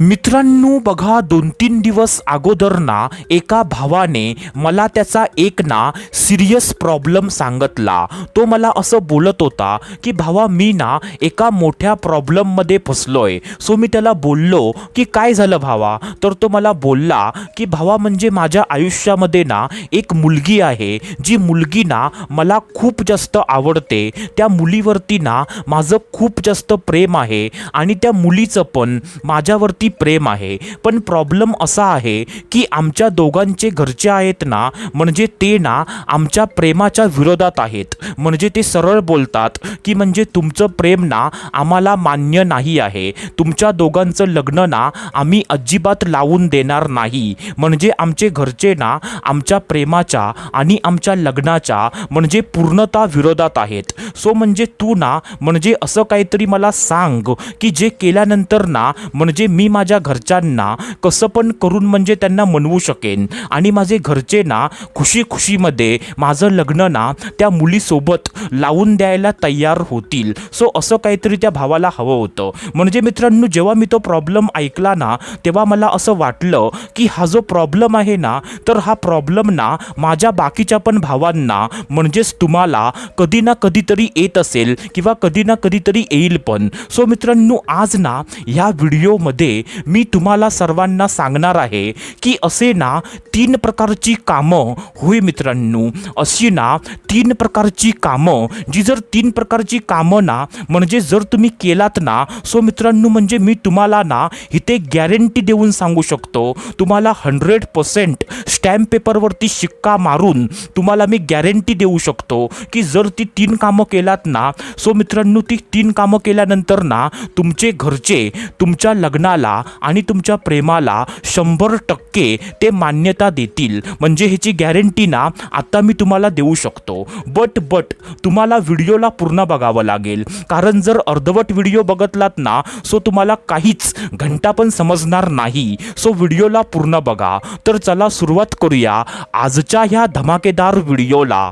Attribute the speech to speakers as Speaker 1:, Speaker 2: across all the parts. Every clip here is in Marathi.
Speaker 1: मित्रांनो बघा दोन तीन दिवस अगोदर ना एका भावाने मला त्याचा एक ना सिरियस प्रॉब्लेम सांगितला. तो मला असं बोलत होता की भावा मी ना एका मोठ्या प्रॉब्लेममध्ये फसलोय. सो मी त्याला बोललो की काय झालं भावा? तर तो मला बोलला की भावा म्हणजे माझ्या आयुष्यामध्ये ना एक मुलगी आहे जी मुलगी ना मला खूप जास्त आवडते. त्या मुलीवरती ना माझं खूप जास्त प्रेम आहे आणि त्या मुलीचं पण. माझ्यावरती प्रेम आहे. पण प्रॉब्लेम असा आहे की आमच्या दोघांचे घरचे आहेत ना म्हणजे ते ना आमच्या प्रेमाच्या विरोधात आहेत. म्हणजे ते सरळ बोलतात की म्हणजे तुमचं प्रेम ना आम्हाला मान्य नाही आहे. तुमच्या दोघांचं लग्न ना आम्ही अजिबात लावून देणार नाही. म्हणजे आमचे घरचे ना आमच्या प्रेमाच्या आणि आमच्या लग्नाच्या म्हणजे पूर्णता विरोधात आहेत. सो म्हणजे तू ना म्हणजे असं काहीतरी मला सांग की जे केल्यानंतर ना म्हणजे मी माझ्या घरच्यांना कसं पण करून म्हणजे त्यांना मनवू शकेन. आणि माझे घरचे ना खुशी खुशीमध्ये माझं लग्न ना त्या मुलीसोबत लावून द्यायला तयार होतील. सो असं काहीतरी त्या भावाला हवं होतं. म्हणजे मित्रांनो जेव्हा मी तो प्रॉब्लेम ऐकला ना तेव्हा मला असं वाटलं की हा जो प्रॉब्लेम आहे ना तर हा प्रॉब्लेम ना माझ्या बाकीच्या पण भावांना म्हणजेच तुम्हाला कधी ना कधीतरी येत असेल किंवा कधी ना कधीतरी येईल पण. सो मित्रांनो आज ना ह्या व्हिडिओमध्ये मी तुम्हाला सर्वांना सांगणार आहे की असे ना तीन प्रकारची कामं होय मित्रांनो अशी ना तीन प्रकारची कामं जी जर तीन प्रकारची कामं ना म्हणजे जर तुम्ही केलात ना सो मित्रांनो म्हणजे मी तुम्हाला ना इथे गॅरंटी देऊन सांगू शकतो. तुम्हाला हंड्रेड पर्सेंट स्टॅम्प पेपरवरती शिक्का मारून तुम्हाला मी गॅरंटी देऊ शकतो की जर ती तीन कामं केलात ना सो मित्रांनो ती तीन कामं केल्यानंतर ना तुमचे घरचे तुमच्या लग्नाला आणि तुमच्या प्रेमाला शंभर टक्के ते मान्यता देतील. म्हणजे ह्याची गॅरंटी ना आता मी तुम्हाला देऊ शकतो. बट बट तुम्हाला व्हिडिओला पूर्ण बघावं लागेल. कारण जर अर्धवट व्हिडिओ बघतलात ना सो तुम्हाला काहीच घंटा पण समजणार नाही. सो व्हिडिओला पूर्ण बघा. तर चला सुरुवात करूया आजच्या ह्या धमाकेदार व्हिडिओला.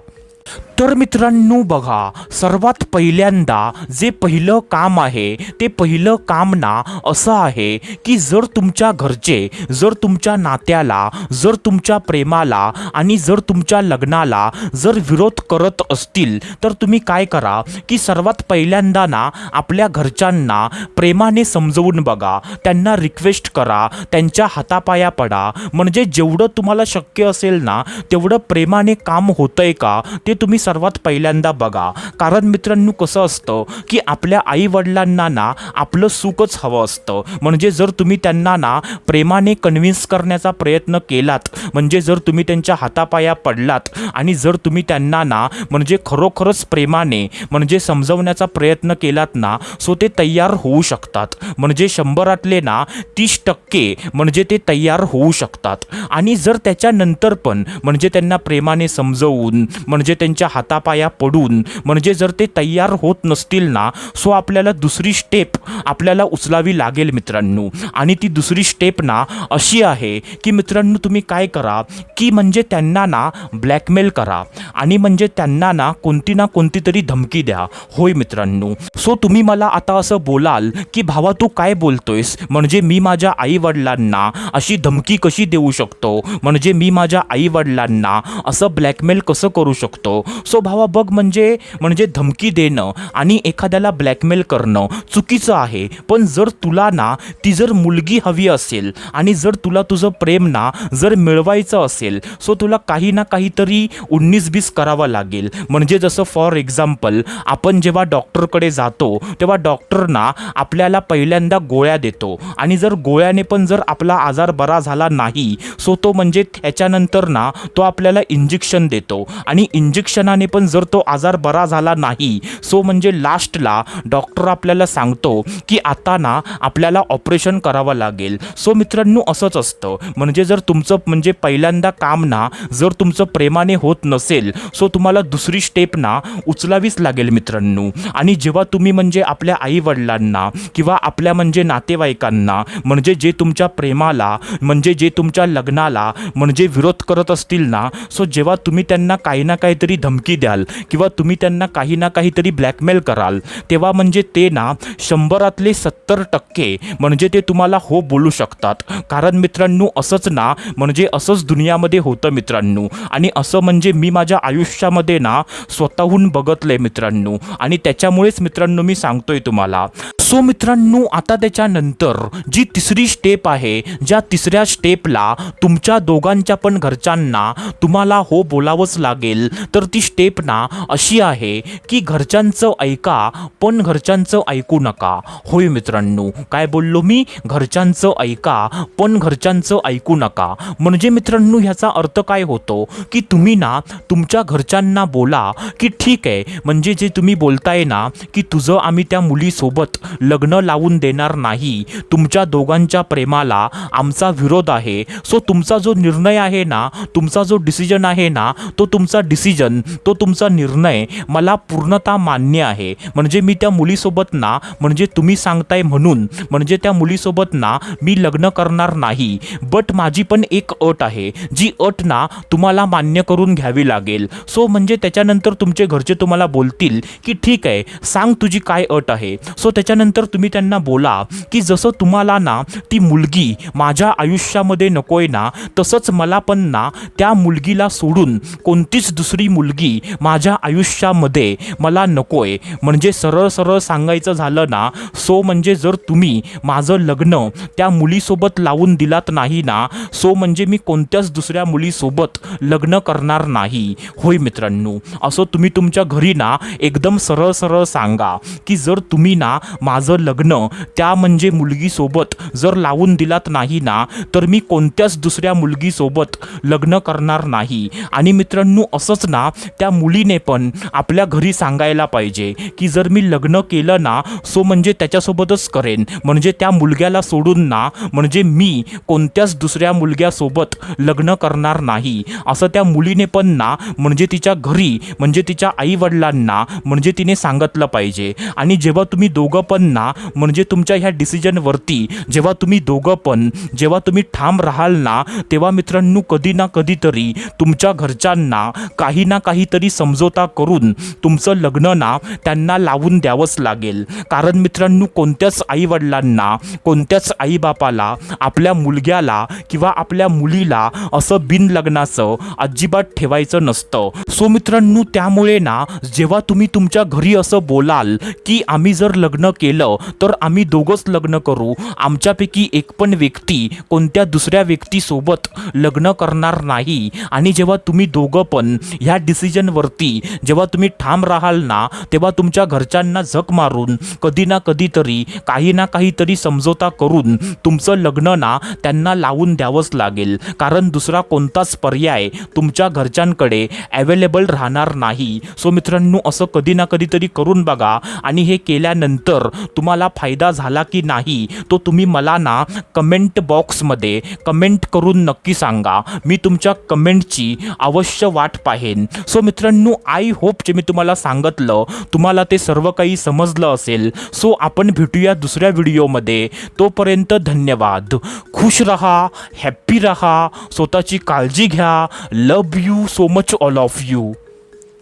Speaker 1: तर मित्रांनो बघा सर्वात पहिल्यांदा जे पहिलं काम आहे ते पहिलं काम ना असं आहे की जर तुमच्या घरचे जर तुमच्या नात्याला जर तुमच्या प्रेमाला आणि जर तुमच्या लग्नाला जर विरोध करत असतील तर तुम्ही काय करा की सर्वात पहिल्यांदा ना आपल्या घरच्यांना प्रेमाने समजवून बघा त्यांना रिक्वेस्ट करा त्यांच्या हातापाया पडा. म्हणजे जेवढं तुम्हाला शक्य असेल ना तेवढं प्रेमाने काम होतंय का ते तुम्ही सर्वात पहिल्यांदा बघा. कारण मित्रांनो कसं असतं की आपल्या आई वडिलांना ना आपलं सुखच हवं असतं. म्हणजे जर तुम्ही त्यांना ना प्रेमाने कन्व्हिन्स करण्याचा प्रयत्न केलात म्हणजे जर तुम्ही त्यांच्या हातापाया पडलात आणि जर तुम्ही त्यांना ना म्हणजे खरोखरच प्रेमाने म्हणजे समजवण्याचा प्रयत्न केलात ना सो ते तयार होऊ शकतात. म्हणजे शंभरातले ना तीस टक्के म्हणजे ते तयार होऊ शकतात. आणि जर त्याच्यानंतर पण म्हणजे त्यांना प्रेमाने समजवून म्हणजे त्यांच्या हातापाया पडून. म्हणजे जर ते तयार होत नसतील ना सो आपल्याला दुसरी स्टेप आपल्याला उचलावी लागेल मित्रांनो. आणि ती दुसरी स्टेप ना अशी आहे की मित्रांनो तुम्ही काय करा की म्हणजे त्यांना ना ब्लॅकमेल करा. आणि म्हणजे त्यांना ना कोणती ना कोणती तरी धमकी द्या. होय मित्रांनो. सो तुम्ही मला आता असं बोलाल की भावा तू काय बोलतोयस? म्हणजे मी माझ्या आई वडिलांना अशी धमकी कशी देऊ शकतो? म्हणजे मी माझ्या आई वडिलांना असं ब्लॅकमेल कसं करू शकतो? सो भावा बघ म्हणजे म्हणजे धमकी देणं आणि एखाद्याला ब्लॅकमेल करणं चुकीचं आहे. पण जर तुला ना ती जर मुलगी हवी असेल आणि जर तुला तुझं प्रेम ना जर मिळवायचं असेल सो तुला काही ना काहीतरी उन्नीस बीस करावं लागेल. म्हणजे जसं फॉर एक्झाम्पल आपण जेव्हा डॉक्टरकडे जातो तेव्हा डॉक्टर ना आपल्याला पहिल्यांदा गोळ्या देतो. आणि जर गोळ्याने पण जर आपला आजार बरा झाला नाही सो तो म्हणजे त्याच्यानंतर ना तो आपल्याला इंजेक्शन देतो. आणि इंजेक्शनाने पण जर तो आजार बरा झाला नाही सो म्हणजे लास्टला डॉक्टर आपल्याला सांगतो की आता ना आपल्याला ऑपरेशन करावं लागेल. सो मित्रांनो असंच असतं. म्हणजे जर तुमचं म्हणजे पहिल्यांदा काम ना जर तुमचं प्रेमाने होत नसेल सो तुम्हाला दुसरी स्टेप ना उचलावीच लागेल मित्रांनो. आणि जेव्हा तुम्ही म्हणजे आपल्या आई वडिलांना किंवा आपल्या म्हणजे नातेवाईकांना म्हणजे जे तुमच्या प्रेमाला म्हणजे जे तुमच्या लग्नाला म्हणजे विरोध करत असतील ना सो जेव्हा तुम्ही त्यांना काही ना काहीतरी धमकी धमकी द्याल किंवा तुम्ही त्यांना काही ना काहीतरी ब्लॅकमेल कराल तेव्हा म्हणजे ते ना शंभरातले सत्तर टक्के म्हणजे ते तुम्हाला हो बोलू शकतात. कारण मित्रांनो असंच ना म्हणजे असंच दुनियामध्ये होतं मित्रांनो. आणि असं म्हणजे मी माझ्या आयुष्यामध्ये ना स्वतःहून बघतलंय मित्रांनो. आणि त्याच्यामुळेच मित्रांनो मी सांगतोय तुम्हाला. सो मित्रांनो आता त्याच्यानंतर जी तिसरी स्टेप आहे ज्या तिसऱ्या स्टेपला तुमच्या दोघांच्या पण घरच्यांना तुम्हाला हो बोलावंच लागेल. तर ती स्टेप ना अशी आहे की घरच्यांचं ऐका पण घरच्यांचं ऐकू नका. होय मित्रांनो काय बोललो मी? घरच्यांचं ऐका पण घरच्यांचं ऐकू नका. म्हणजे मित्रांनो ह्याचा अर्थ काय होतो? की तुम्ही ना तुमच्या घरच्यांना बोला की ठीक आहे. म्हणजे जे तुम्ही बोलताय ना की तुझं आम्ही त्या मुलीसोबत लग्न लावून देणार नाही. तुमच्या दोघांच्या प्रेमाला आमचा विरोध आहे. सो तुमचा जो निर्णय आहे ना तुमचा जो डिसिजन आहे ना तो तुमचा डिसिजन तो तुमचा निर्णय मला पूर्णतः मान्य आहे. म्हणजे मी त्या मुलीसोबत ना म्हणजे तुम्ही सांगताय म्हणून म्हणजे त्या मुलीसोबत ना मी लग्न करणार नाही. बट माझी पण एक अट आहे. जी अट ना तुम्हाला मान्य करून घ्यावी लागेल. सो म्हणजे त्याच्यानंतर तुमचे घरचे तुम्हाला बोलतील की ठीक आहे सांग तुझी काय अट आहे. सो त्याच्यानंतर तुम्ही त्यांना बोला की जसं तुम्हाला ना ती मुलगी माझ्या आयुष्यामध्ये नकोय ना तसंच मला पण ना त्या मुलगीला सोडून कोणतीच दुसरी मुलगी माझ्या आयुष्यामध्ये मला नकोय. म्हणजे सरळ सरळ सांगायचं झालं ना सो म्हणजे जर तुम्ही माझं लग्न त्या मुलीसोबत लावून दिलात नाही ना सो म्हणजे मी कोणत्याच दुसऱ्या मुलीसोबत लग्न करणार नाही. होय मित्रांनो असं तुम्ही तुमच्या घरी ना एकदम सरळ सरळ सांगा की जर तुम्ही ना माझं लग्न त्या म्हणजे मुलगीसोबत जर लावून दिलात नाही ना तर मी कोणत्याच दुसऱ्या मुलगीसोबत लग्न करणार नाही. आणि मित्रांनो असंच ना त्या मुलीने पण आपल्या घरी सांगायला पाहिजे की जर मी लग्न केलं ना सो म्हणजे त्याच्यासोबतच करेन. म्हणजे त्या मुलग्याला सोडून ना म्हणजे मी कोणत्याच दुसऱ्या मुलग्यासोबत लग्न करणार नाही. असं त्या मुलीने पण ना म्हणजे तिच्या घरी म्हणजे तिच्या आईवडिलांना म्हणजे तिने सांगितलं पाहिजे. आणि जेव्हा तुम्ही दोघं पण ना म्हणजे तुमच्या ह्या डिसिजनवरती जेव्हा तुम्ही दोघं पण जेव्हा तुम्ही ठाम राहाल ना तेव्हा मित्रांनो कधी ना कधीतरी तुमच्या घरच्यांना काही ना काही काहीतरी समझोता करून तुमचं लग्न ना त्यांना लावून द्यावंच लागेल. कारण मित्रांनो कोणत्याच आईवडिलांना कोणत्याच आईबापाला आपल्या मुलग्याला किंवा आपल्या मुलीला असं बिन लग्नाचं अजिबात ठेवायचं नसतं. सो मित्रांनो त्यामुळे ना जेव्हा तुम्ही तुमच्या घरी असं बोलाल की आम्ही जर लग्न केलं तर आम्ही दोघंच लग्न करू. आमच्यापैकी एक पण व्यक्ती कोणत्या दुसऱ्या व्यक्तीसोबत लग्न करणार नाही. आणि जेव्हा तुम्ही दोघं पण ह्या डिसिजनवरती जेव्हा तुम्ही ठाम राहाल ना तेव्हा तुमच्या घरच्यांना झक मारून कधी ना कधीतरी काही ना काहीतरी समजोता करून तुमचं लग्न ना त्यांना लावून द्यावंच लागेल. कारण दुसरा कोणताच पर्याय तुमच्या घरच्यांकडे अवेलेबल राहणार नाही. सो मित्रांनो असं कधी ना कधीतरी करून बघा आणि हे केल्यानंतर तुम्हाला फायदा झाला की नाही तो तुम्ही मला ना कमेंट बॉक्समध्ये कमेंट करून नक्की सांगा. मी तुमच्या कमेंटची अवश्य वाट पाहेन. सो मित्रांनो आय होप जे मी तुम्हाला सांगितलं तुम्हाला ते सर्व काही समजलं असेल. सो आपण भेटूया दुसऱ्या व्हिडिओमध्ये. तोपर्यंत धन्यवाद. खुश रहा हॅप्पी रहा स्वतःची काळजी घ्या. Love you so much all of you